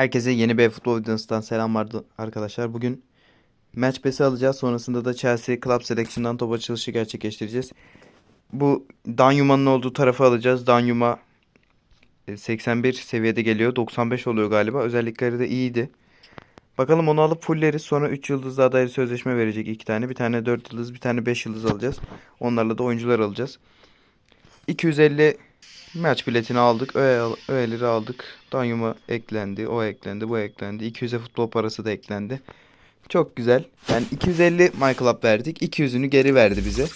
Herkese yeni bir futbol videosundan selam vardı arkadaşlar. Bugün Match Pass'i alacağız. Sonrasında da Chelsea Club Selection'dan top açılışı gerçekleştireceğiz. Bu Danyuma'nın olduğu tarafı alacağız. Danyuma e, 81 seviyede geliyor. 95 oluyor galiba. Özellikleri de iyiydi. Bakalım onu alıp fulleriz. Sonra 3 yıldızlı adaylı sözleşme verecek iki tane. Bir tane 4 yıldız, bir tane 5 yıldız alacağız. Onlarla da oyuncular alacağız. 250 Maç biletini aldık. Öğe, öğeleri aldık. Danyuma eklendi. O eklendi. Bu eklendi. 200'e futbol parası da eklendi. Çok güzel. Yani 250 MyClub verdik. 200'ünü geri verdi bize.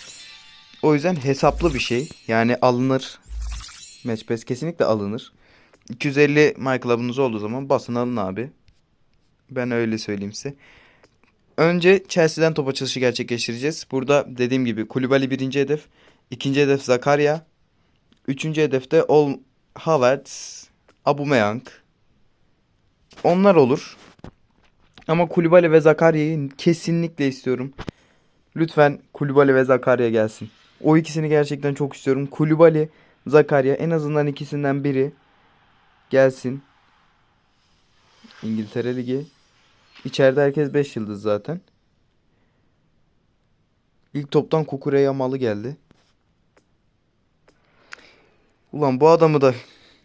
O yüzden hesaplı bir şey. Yani alınır. Match Pass kesinlikle alınır. 250 MyClub'unuz olduğu zaman basın alın abi. Ben öyle söyleyeyim size. Önce Chelsea'den top açılışı gerçekleştireceğiz. Burada dediğim gibi Kulübali birinci hedef. ikinci hedef Zakaria. Üçüncü hedefte Ol Havertz, Aubameyang. Onlar olur. Ama Kulübali ve Zakaria'yı kesinlikle istiyorum. Lütfen Kulübali ve Zakaria gelsin. O ikisini gerçekten çok istiyorum. Kulübali, Zakaria en azından ikisinden biri gelsin. İngiltere Ligi. İçeride herkes 5 yıldız zaten. İlk toptan Kukureya malı geldi. Ulan bu adamı da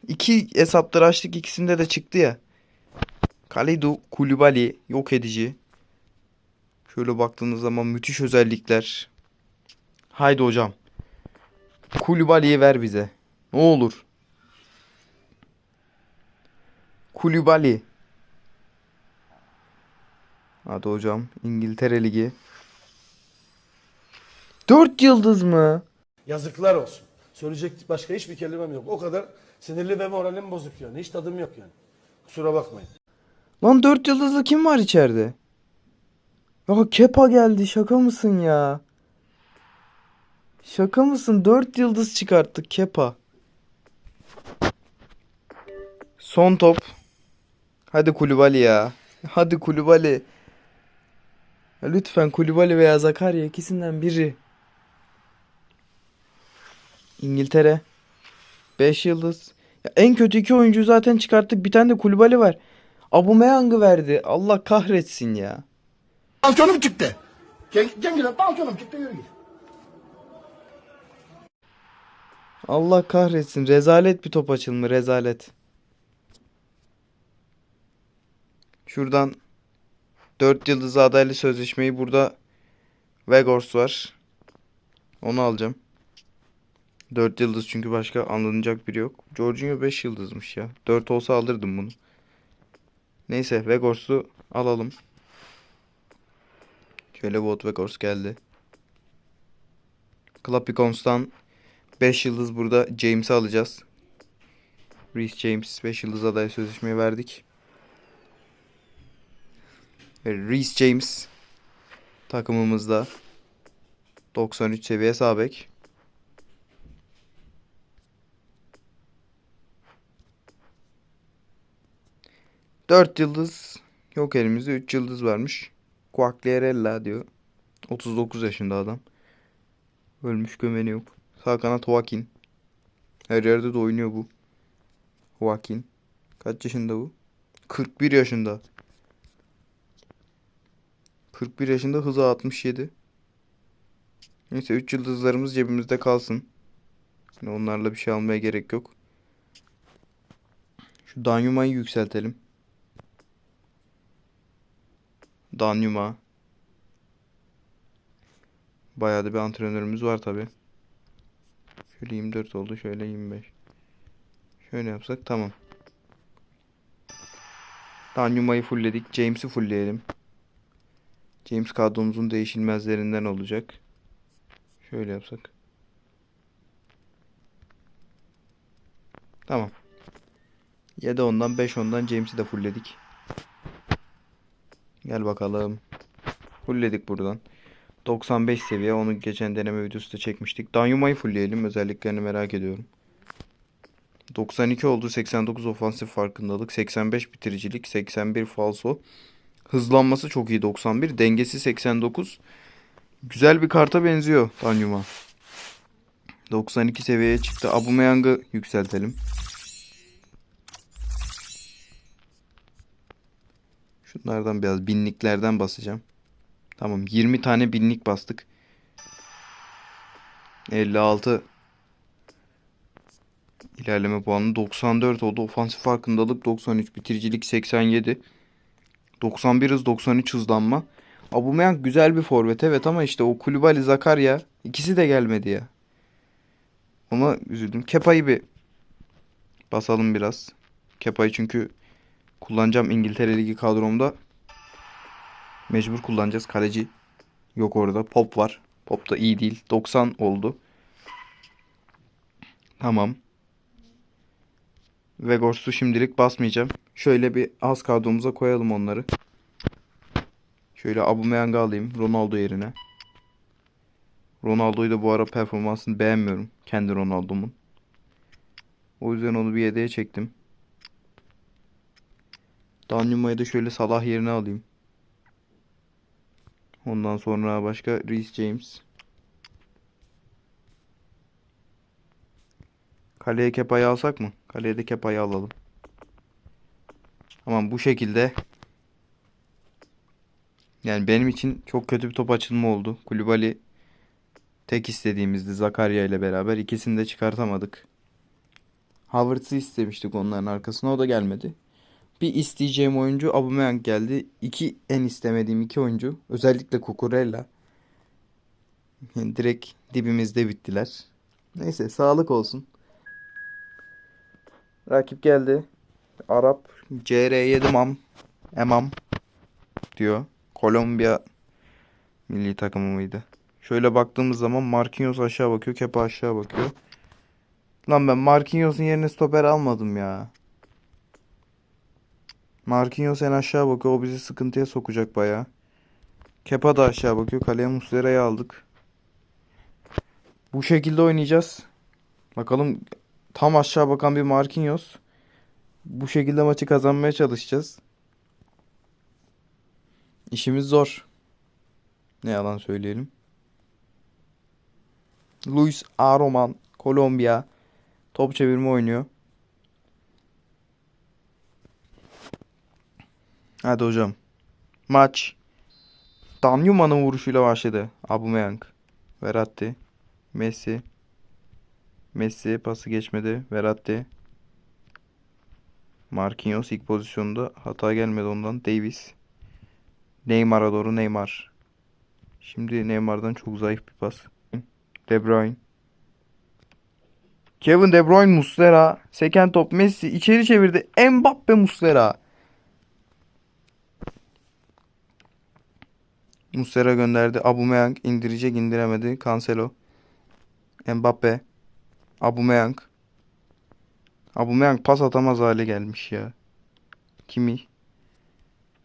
iki hesapları açtık ikisinde de çıktı ya. Kalidu Kulübali yok edici. Şöyle baktığınız zaman müthiş özellikler. Haydi hocam. Kulübali'yi ver bize. Ne olur. Kulübali. Hadi hocam. İngiltere Ligi. Dört yıldız mı? Yazıklar olsun. Söyleyecek başka hiçbir kelimem yok. O kadar sinirli ve moralim bozuk yani. Hiç tadım yok yani. Kusura bakmayın. Lan dört yıldızlı kim var içeride? Ya Kepa geldi şaka mısın ya? Şaka mısın? Dört yıldız çıkarttık Kepa. Son top. Hadi Kulübali ya. Hadi Kulübali. Lütfen Kulübali veya Zakaria ikisinden biri. İngiltere. 5 yıldız. Ya en kötü iki oyuncuyu zaten çıkarttık. Bir tane de Kulübali var. Aubameyang'ı verdi. Allah kahretsin ya. Tansiyonum çıktı. Cengiz Han tansiyonum çıktı yürü git. Allah kahretsin. Rezalet bir top açılımı. Rezalet. Şuradan 4 yıldızlı adaylı sözleşmeyi burada Vegors var. Onu alacağım. 4 yıldız çünkü başka anlanacak biri yok. Jorginho 5 yıldızmış ya. 4 olsa alırdım bunu. Neyse Vegors'u alalım. Şöyle bot Vegors geldi. Clapicons'tan 5 yıldız burada James'i alacağız. Reece James 5 yıldız aday sözleşmeyi verdik. Reece James takımımızda 93 seviye sabek. 4 yıldız yok elimizde 3 yıldız varmış. Quagliarella diyor. 39 yaşında adam. Ölmüş gömeni yok. Sağ kanat Joaquin. Her yerde de oynuyor bu. Joaquin. Kaç yaşında bu? 41 yaşında. 41 yaşında hızı 67. Neyse 3 yıldızlarımız cebimizde kalsın. Yani Onlarla bir şey almaya gerek yok. Şu Danyuma'yı yükseltelim. Danyuma. Bayağı da bir antrenörümüz var tabi. Şöyle 24 oldu. Şöyle 25. Şöyle yapsak tamam. Danyuma'yı fullledik. James'i fullleyelim. James kadromuzun değişilmezlerinden olacak. Şöyle yapsak. Tamam. 7 ondan 5 ondan James'i de fullledik. Gel bakalım. Fullledik buradan. 95 seviye. Onu geçen deneme videosu da çekmiştik. Danyuma'yı fullleyelim. Özelliklerini merak ediyorum. 92 oldu. 89 ofansif farkındalık. 85 bitiricilik. 81 falso. Hızlanması çok iyi 91. Dengesi 89. Güzel bir karta benziyor Danyuma. 92 seviyeye çıktı. Aubameyang'ı yükseltelim. Şunlardan biraz binliklerden basacağım. Tamam 20 tane binlik bastık. 56 İlerleme puanı 94 oldu. Ofansif farkındalık 93, bitiricilik 87. 91 hız 93 hızlanma. Aubameyang güzel bir forvet evet ama işte o Kulübali Zakarya ikisi de gelmedi ya. Ona üzüldüm. Kepa'yı bir basalım biraz. Kepa'yı çünkü kullanacağım İngiltere Ligi kadromda. Mecbur kullanacağız. Kaleci yok orada. Pop var. Pop da iyi değil. 90 oldu. Tamam. Vegors'u şimdilik basmayacağım. Şöyle bir az kadromuza koyalım onları. Şöyle Aubameyang'ı alayım Ronaldo yerine. Ronaldo'yu da bu ara performansını beğenmiyorum. Kendi Ronaldo'mun. O yüzden onu bir yedeğe çektim. Danyuma'yı da şöyle Salah yerine alayım. Ondan sonra başka Reece James. Kaleye Kepa'yı alsak mı? Kaleye de Kepa'yı alalım. Tamam bu şekilde. Yani benim için çok kötü bir top açılma oldu. Kulübali tek istediğimizdi Zakarya ile beraber. İkisini de çıkartamadık. Havertz'ı istemiştik onların arkasına. O da gelmedi. Bir isteyeceğim oyuncu Aubameyang geldi. İki en istemediğim iki oyuncu. Özellikle Cucurella. Yani direkt dibimizde bittiler. Neyse sağlık olsun. Rakip geldi. Arap CR7 mam Emam diyor. Kolombiya milli takımı mıydı? Şöyle baktığımız zaman Marquinhos aşağı bakıyor, Kepa aşağı bakıyor. Lan ben Marquinhos'un yerine stoper almadım ya. Marquinhos en aşağı bakıyor. O bizi sıkıntıya sokacak bayağı. Kepa da aşağı bakıyor. Kaleye Muslera'yı aldık. Bu şekilde oynayacağız. Bakalım tam aşağı bakan bir Marquinhos. Bu şekilde maçı kazanmaya çalışacağız. İşimiz zor. Ne yalan söyleyelim. Luis Aroman, Kolombiya top çevirme oynuyor. Hadi hocam. Maç. Danyuma'nın vuruşuyla başladı. Aubameyang. Verratti. Messi. Messi pası geçmedi. Verratti. Marquinhos ilk pozisyonda hata gelmedi ondan. Davis. Neymar'a doğru Neymar. Şimdi Neymar'dan çok zayıf bir pas. De Bruyne. Kevin De Bruyne Muslera. Seken top Messi içeri çevirdi. Mbappe Muslera. Muslera gönderdi. Aubameyang indirecek indiremedi. Cancelo. Mbappe. Aubameyang. Aubameyang pas atamaz hale gelmiş ya. Kimi?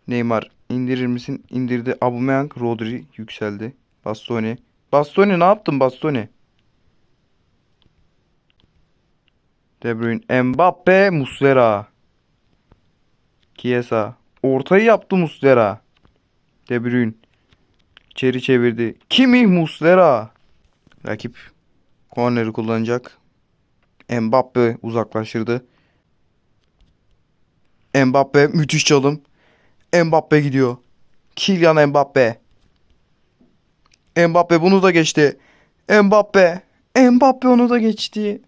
Neymar indirir misin? İndirdi. Aubameyang, Rodri yükseldi. Bastoni. Bastoni ne yaptın Bastoni? De Bruyne, Mbappe, Muslera. Chiesa. Ortayı yaptı Muslera. De Bruyne. İçeri çevirdi. Kimi Muslera. Rakip korneri kullanacak. Mbappe uzaklaştırdı. Mbappe müthiş çalım. Mbappe gidiyor. Kylian Mbappe. Mbappe bunu da geçti. Mbappe. Mbappe onu da geçti.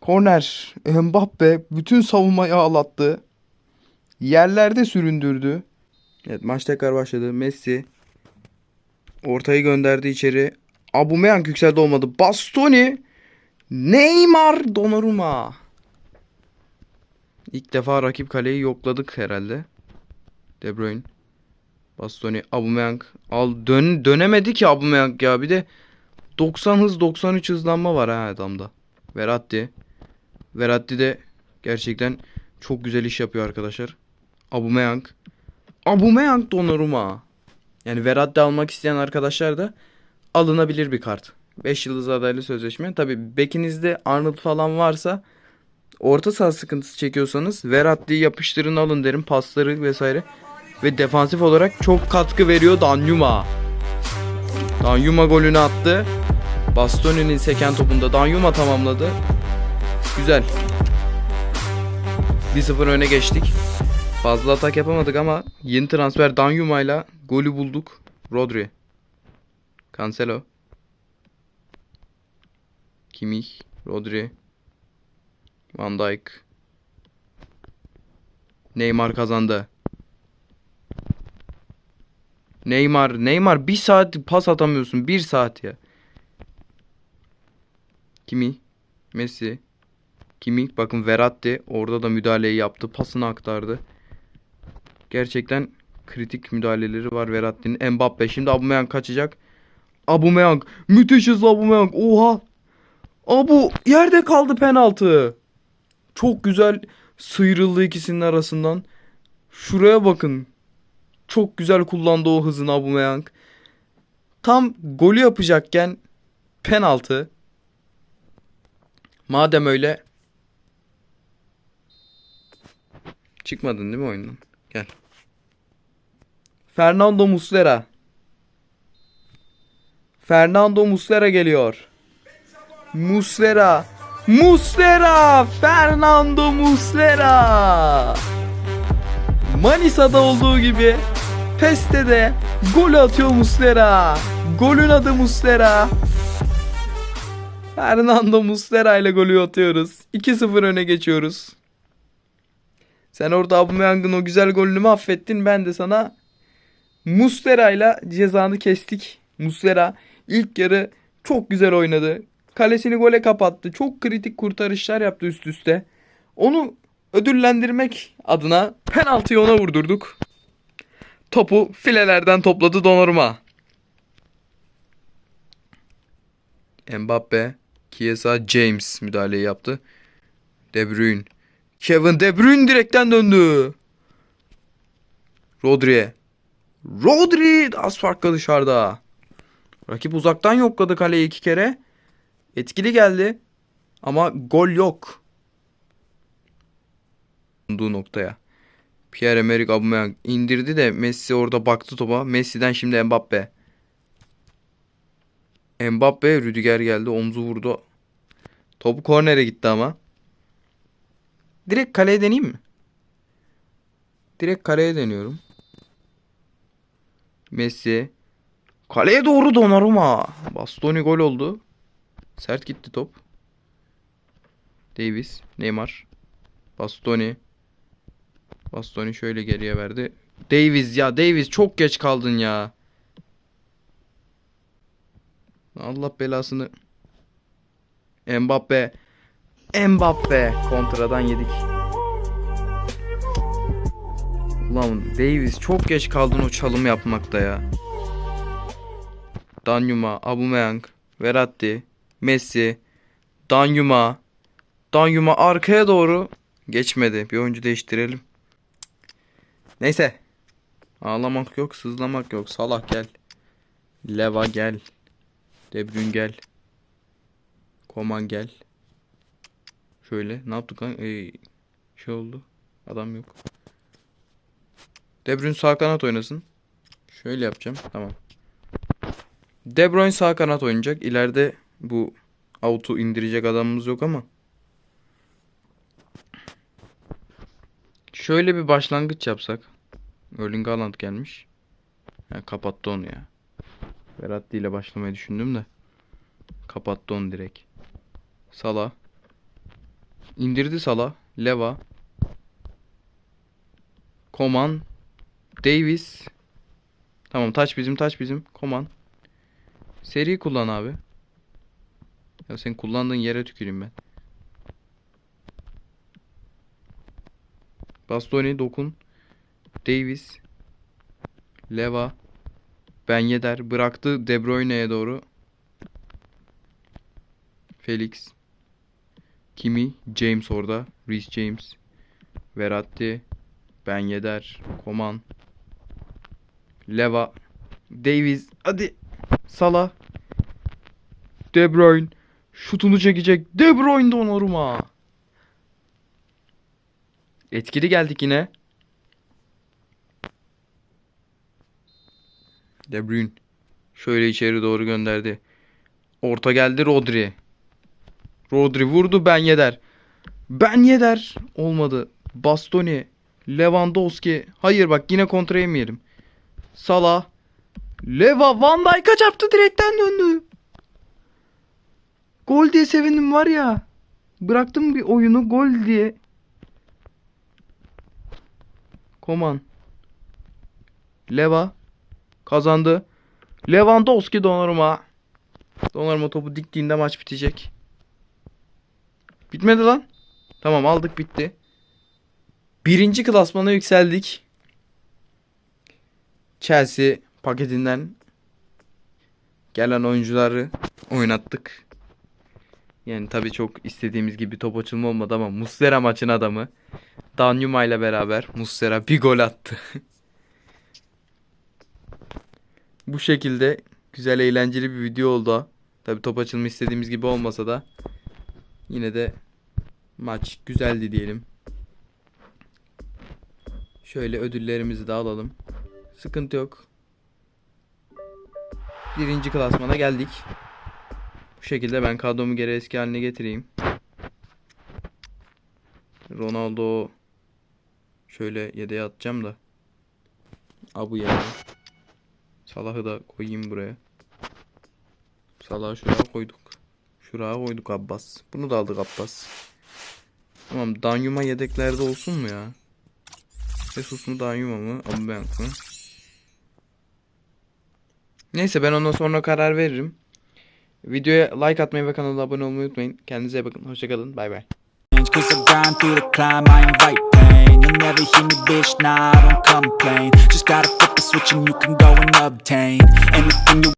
Korner. Mbappe bütün savunmayı ağlattı. Yerlerde süründürdü. Evet maç tekrar başladı. Messi ortayı gönderdi içeri. Aubameyang yükseldi olmadı. Bastoni. Neymar Donnarumma. İlk defa rakip kaleyi yokladık herhalde. De Bruyne. Bastoni. Aubameyang. Al dön dönemedi ki Aubameyang ya. Bir de 90 hız 93 hızlanma var ha adamda. Verratti. Verratti de gerçekten çok güzel iş yapıyor arkadaşlar. Aubameyang. Aubameyang Donnarumma. Yani Verratti almak isteyen arkadaşlar da alınabilir bir kart. 5 yıldız adaylı sözleşme. Tabi bekinizde Arnold falan varsa orta saha sıkıntısı çekiyorsanız Verratti'yi yapıştırın alın derim. Pasları vesaire. Ve defansif olarak çok katkı veriyor Danyuma. Danyuma golünü attı. Bastoni'nin seken topunda Danyuma tamamladı. Güzel. 1-0 öne geçtik. Fazla atak yapamadık ama yeni transfer Danyuma ile golü bulduk. Rodri. Cancelo. Kimmich. Rodri. Van Dijk. Neymar kazandı. Neymar, Neymar bir saat pas atamıyorsun. Bir saat ya. Kimi? Messi. Kimi? Bakın Verratti orada da müdahaleyi yaptı. Pasını aktardı. Gerçekten kritik müdahaleleri var Verratti'nin. Mbappe şimdi Aubameyang kaçacak. Aubameyang müthiş hızlı Aubameyang. Oha. Abu yerde kaldı penaltı. Çok güzel sıyrıldı ikisinin arasından. Şuraya bakın. Çok güzel kullandı o hızını Aubameyang. Tam golü yapacakken penaltı. Madem öyle çıkmadın değil mi oyundan? Gel. Fernando Muslera. Fernando Muslera geliyor. Muslera. Muslera! Fernando Muslera! Manisa'da olduğu gibi Peste de gol atıyor Muslera. Golün adı Muslera. Fernando Muslera ile golü atıyoruz. 2-0 öne geçiyoruz. Sen orada Aubameyang'ın o güzel golünü mü affettin? Ben de sana Muslera ile cezanı kestik. Muslera ilk yarı çok güzel oynadı. Kalesini gole kapattı. Çok kritik kurtarışlar yaptı üst üste. Onu ödüllendirmek adına penaltıyı ona vurdurduk. Topu filelerden topladı Donnarumma. Mbappe, Chiesa, James müdahaleyi yaptı. De Bruyne. Kevin De Bruyne direkten döndü. Rodri'ye. Rodri az farklı dışarıda. Rakip uzaktan yokladı kaleyi iki kere. Etkili geldi. Ama gol yok. Bulunduğu noktaya. Pierre-Emerick Aubameyang indirdi de Messi orada baktı topa. Messi'den şimdi Mbappe. Mbappe Rüdiger geldi omzu vurdu. Topu kornere gitti ama. Direkt kaleye deneyeyim mi? Direkt kaleye deniyorum. Messi. Kaleye doğru Donnarumma. Bastoni gol oldu. Sert gitti top. Davis. Neymar. Bastoni. Bastoni şöyle geriye verdi. Davis ya Davis çok geç kaldın ya. Allah belasını. Mbappe. Mbappe. Kontradan yedik. Ulan Davis çok geç kaldın o çalım yapmakta ya. Danyuma, Aubameyang, Verratti, Messi, Danyuma. Danyuma arkaya doğru geçmedi. Bir oyuncu değiştirelim. Neyse. Ağlamak yok, sızlamak yok. Salah gel. Leva gel. De Bruyne gel. Koman gel. Şöyle ne yaptık lan? Ee, şey oldu. Adam yok. De Bruyne sağ kanat oynasın. Şöyle yapacağım. Tamam. De Bruyne sağ kanat oynayacak. İleride bu auto indirecek adamımız yok ama. Şöyle bir başlangıç yapsak. Erling Haaland gelmiş. Ha, kapattı onu ya. Verratti ile başlamayı düşündüm de. Kapattı onu direkt. Sala. İndirdi Sala. Leva. Koman. Davis. Tamam taç bizim taç bizim. Koman. Seri kullan abi. Ya sen kullandığın yere tüküreyim ben. Bastoni dokun. Davis. Leva. Ben Yedder bıraktı De Bruyne'ye doğru. Felix. Kimi? James orada. Reece James. Verratti. Ben Yedder. Koman. Leva. Davis. Hadi. Salah. De Bruyne. Şutunu çekecek. De Bruyne Donnarumma. Etkili geldik yine. De Bruyne. Şöyle içeri doğru gönderdi. Orta geldi Rodri. Rodri vurdu Ben Yedder. Ben Yedder. Olmadı. Bastoni. Lewandowski. Hayır bak yine kontra yemeyelim. Salah. Leva Van Dijk'a çarptı direkten döndü. Gol diye sevindim var ya. Bıraktım bir oyunu gol diye. Koman. Leva. Kazandı. Lewandowski Donnarumma. Donnarumma topu diktiğinde maç bitecek. Bitmedi lan. Tamam aldık bitti. Birinci klasmana yükseldik. Chelsea paketinden gelen oyuncuları oynattık. Yani tabii çok istediğimiz gibi top açılma olmadı ama Muslera maçın adamı. Danyuma ile beraber Muslera bir gol attı. Bu şekilde güzel eğlenceli bir video oldu. Tabii top açılma istediğimiz gibi olmasa da yine de maç güzeldi diyelim. Şöyle ödüllerimizi de alalım. Sıkıntı yok. Birinci klasmana geldik. Bu şekilde ben kadromu geri eski haline getireyim. Ronaldo şöyle yedeğe atacağım da. Abu yani. Salah'ı da koyayım buraya. Salah'ı şuraya koyduk. Şuraya koyduk Abbas. Bunu da aldık Abbas. Tamam Danyuma yedeklerde olsun mu ya? Jesus mu Danyuma mı? Aubameyang mı? Neyse ben ondan sonra karar veririm. Videoya like atmayı ve kanala abone olmayı unutmayın. Kendinize iyi bakın. Hoşçakalın. Bay bay. Cause I grind through the climb, I invite pain You'll never hear me, bitch, nah, I don't complain Just gotta flip the switch and you can go and obtain Anything you